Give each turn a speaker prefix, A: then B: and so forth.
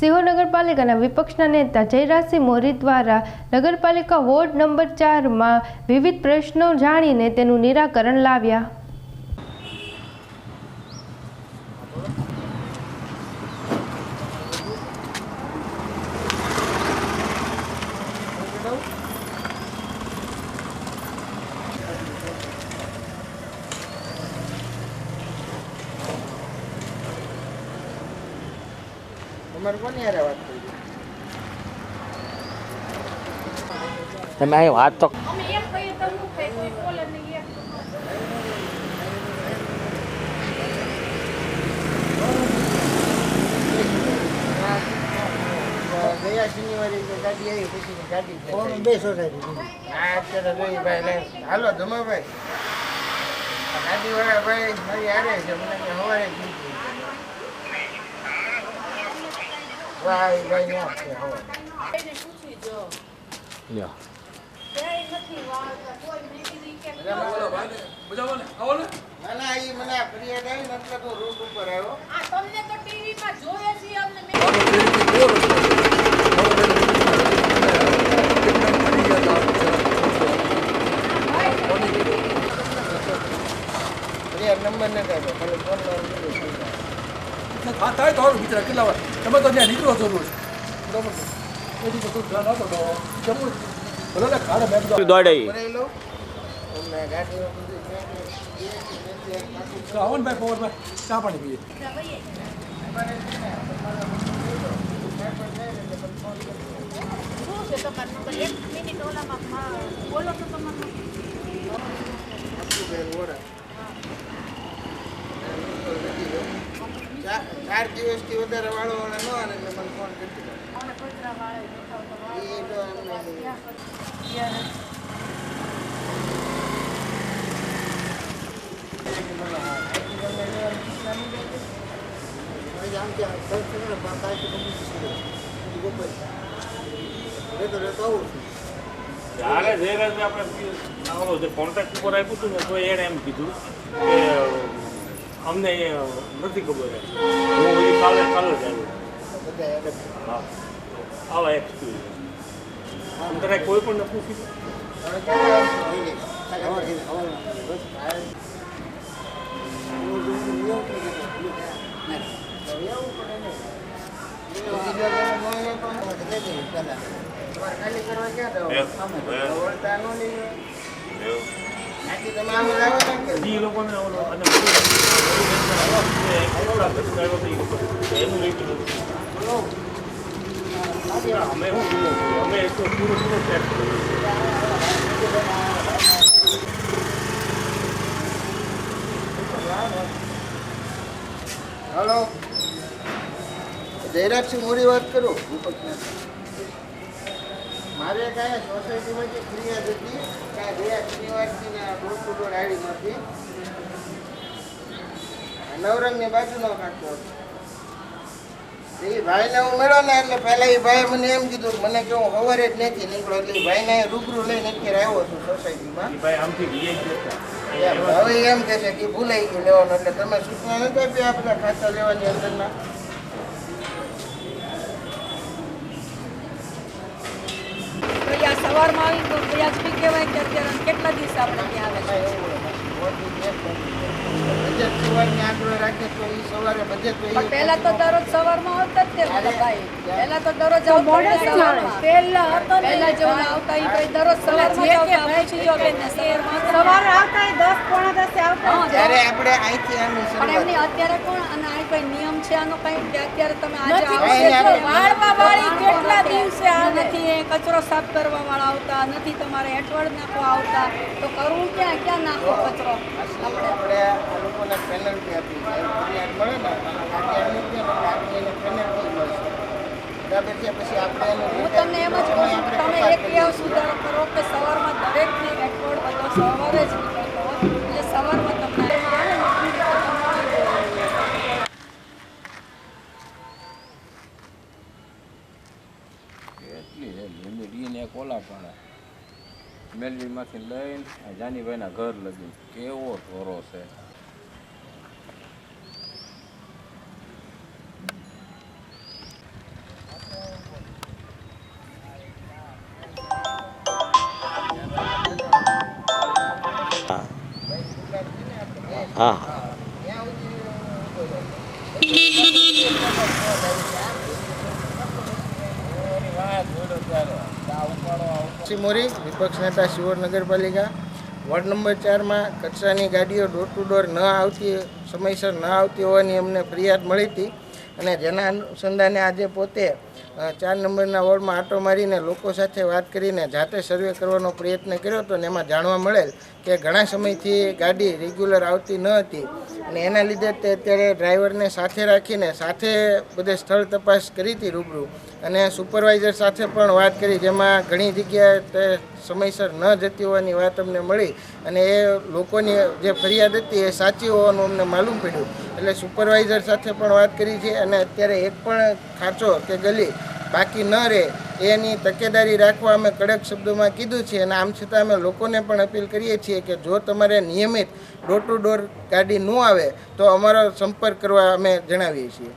A: સિહોર નગરપાલિકાના વિપક્ષના નેતા જયરાજસિંહ મોરી દ્વારા નગરપાલિકા વોર્ડ નંબર ચારમાં વિવિધ પ્રશ્નો જાણીને તેનું નિરાકરણ લાવ્યા.
B: તમારે કોની હારે વાત કરી
C: તમે અહીં વાત તો
B: ગયા શનિવારે ગાડી આવી પછી ગાડી ફેંકાઈ. હા અત્યારે જોઈ ભાઈ લે. હાલો ધમાભાઈ. આ ગાડીવાળા ભાઈ મારી હારે છે મને સવારે જ સવારે
D: એને પૂછી જો
C: લ્યો
B: ફરિયાદ આવી ને એટલે તો રૂટ ઉપર આવ્યો
D: તમને તો ટીવીમાં જોયે છે અમને મેં
B: ફરિયાદ નંબર નથી આપ્યો ખાલી ફોન નંબર
E: હા થાય તો સારું મિત્ર કેટલા વાર? તમે તો ત્યાં નીકળો છો રોજ. બરાબર છે? એથી તો ધ્યાન આપો તો જમવું ભલે ને ખાડે મેં બધા
C: દોડાઈ
B: ભરાઈ લઉં. તમને ગાડીમાં બધું ક્યાંક
E: આવો ભાઈ પવનભાઈ ચા પાણી પીએ.
D: એક મિનિટ ઓલામાં બોલો તો તમારો.
B: ચાર દિવસથી વધારે વાળો વાળા ન આવે એટલે મને ફોન કરી
F: ત્યારે જયરાજને આપણે આવો કોન્ટ્રાક્ટ ઉપર આપ્યું હતું ને તો એણે એમ કીધું કે અમને એ નથી ખબર એમ. હું હજી કાલે કાલે જ આવ્યો હા આવા એક્સપિરિયન્સ અંદર કોઈ પણ નથી પૂછ્યું
B: ખાલી કરવા ક્યાં
F: એમ.
B: જવાનું વળતા ન લઈ
F: એવું.
B: બાકી તમે આમ લાવો ને કે
F: હજી એ લોકોને ઓલો અને અમે અમે તો પૂરો પૂરો
B: હલો. જયરાજસિંહ, મોરી વાત કરો. વિપક્ષના મારે કાંઈ સોસાયટીમાં જે ફરિયાદ હતી કાંઈ ગયા શનિવારથી ને દોઢ ટુ આડીમાંથી નવરંગની બાજુનો હતો એ ભાઈને હું મળ્યો ને એટલે પહેલાં એ ભાઈ મને એમ કીધું મને કે હું સવારે જ નથી નીકળ્યો એટલે ભાઈને રૂબરૂ લઈને અત્યારે આવ્યો છું સોસાયટીમાં. હવે એમ કે છે કે ભૂલાઈ ગયું લેવાનું એટલે તમે સૂચના નથી આપી આ બધા ખાતા લેવાની અંદરના
G: તો સવારમાં આવી તો વ્યાજબી કહેવાય કે અત્યારે કેટલા દિવસ આપણે ત્યાં આવે છે
B: બજેટ સવારની આંકડો તો એ સવારે બજેટ તો એ
G: પહેલા તો દરરોજ સવારમાં આવતા જ તે ભાઈ. પહેલા તો દરરોજ આવતા.
D: પહેલા હતો
G: પહેલા જેવું આવતા ભાઈ દરરોજ સવારમાં જો બેન.
D: સવારે એ પોણા દસે આવતા
B: ત્યારે આપણે અહીંથી આની
G: પણ એમની અત્યારે કોણ? અને આ કોઈ નિયમ છે આનો કઈ? કે અત્યારે તમે આજે. આવશે તો વાળવા વાળી
D: કેટલા દિવસે આ
G: નથી એ કચરો સાફ કરવા વાળા આવતા નથી તમારે હેઠવડ નાખવા આવતા. તો કરવું ક્યાં? ક્યાં નાખો કચરો? આપણે
B: આપણે લોકોને પેનલ્ટી આપી જ્યારે ફરિયાદ મળે ને
G: એક એવો સુધારો કરો કે સવારમાં દરેકની
C: ઘર લગી કેવો ઢોરો છે.
H: હા.
B: મોરી, વિપક્ષ નેતા શિવોર નગરપાલિકા, વોર્ડ નંબર ચારમાં કચરાની ગાડીઓ ડોર ટુ ડોર ન આવતી, સમયસર ન આવતી હોવાની અમને ફરિયાદ મળી હતી અને જેના અનુસંધાને આજે પોતે ચાર નંબરના વોર્ડમાં આંટો મારીને લોકો સાથે વાત કરીને જાતે સર્વે કરવાનો પ્રયત્ન કર્યો હતો ને એમાં જાણવા મળેલ કે ઘણા સમયથી ગાડી રેગ્યુલર આવતી ન હતી. અને એના લીધે તે અત્યારે ડ્રાઈવરને સાથે રાખીને સાથે બધે સ્થળ તપાસ કરી હતી રૂબરૂ. અને સુપરવાઇઝર સાથે પણ વાત કરી જેમાં ઘણી જગ્યાએ તે સમયસર ન જતી હોવાની વાત અમને મળી. અને એ લોકોની જે ફરિયાદ હતી એ સાચી હોવાનું અમને માલુમ પડ્યું. એટલે સુપરવાઇઝર સાથે પણ વાત કરી છે અને અત્યારે એક પણ ખાંચો કે ગલી બાકી ન રહે, એની તકેદારી રાખવા અમે કડક શબ્દોમાં કીધું છે અને આમ છતાં અમે લોકોને પણ અપીલ કરીએ છીએ કે જો તમારે નિયમિત ડોર ટુ ડોર ગાડી ન આવે, તો અમારો સંપર્ક કરવા અમે જણાવીએ છીએ.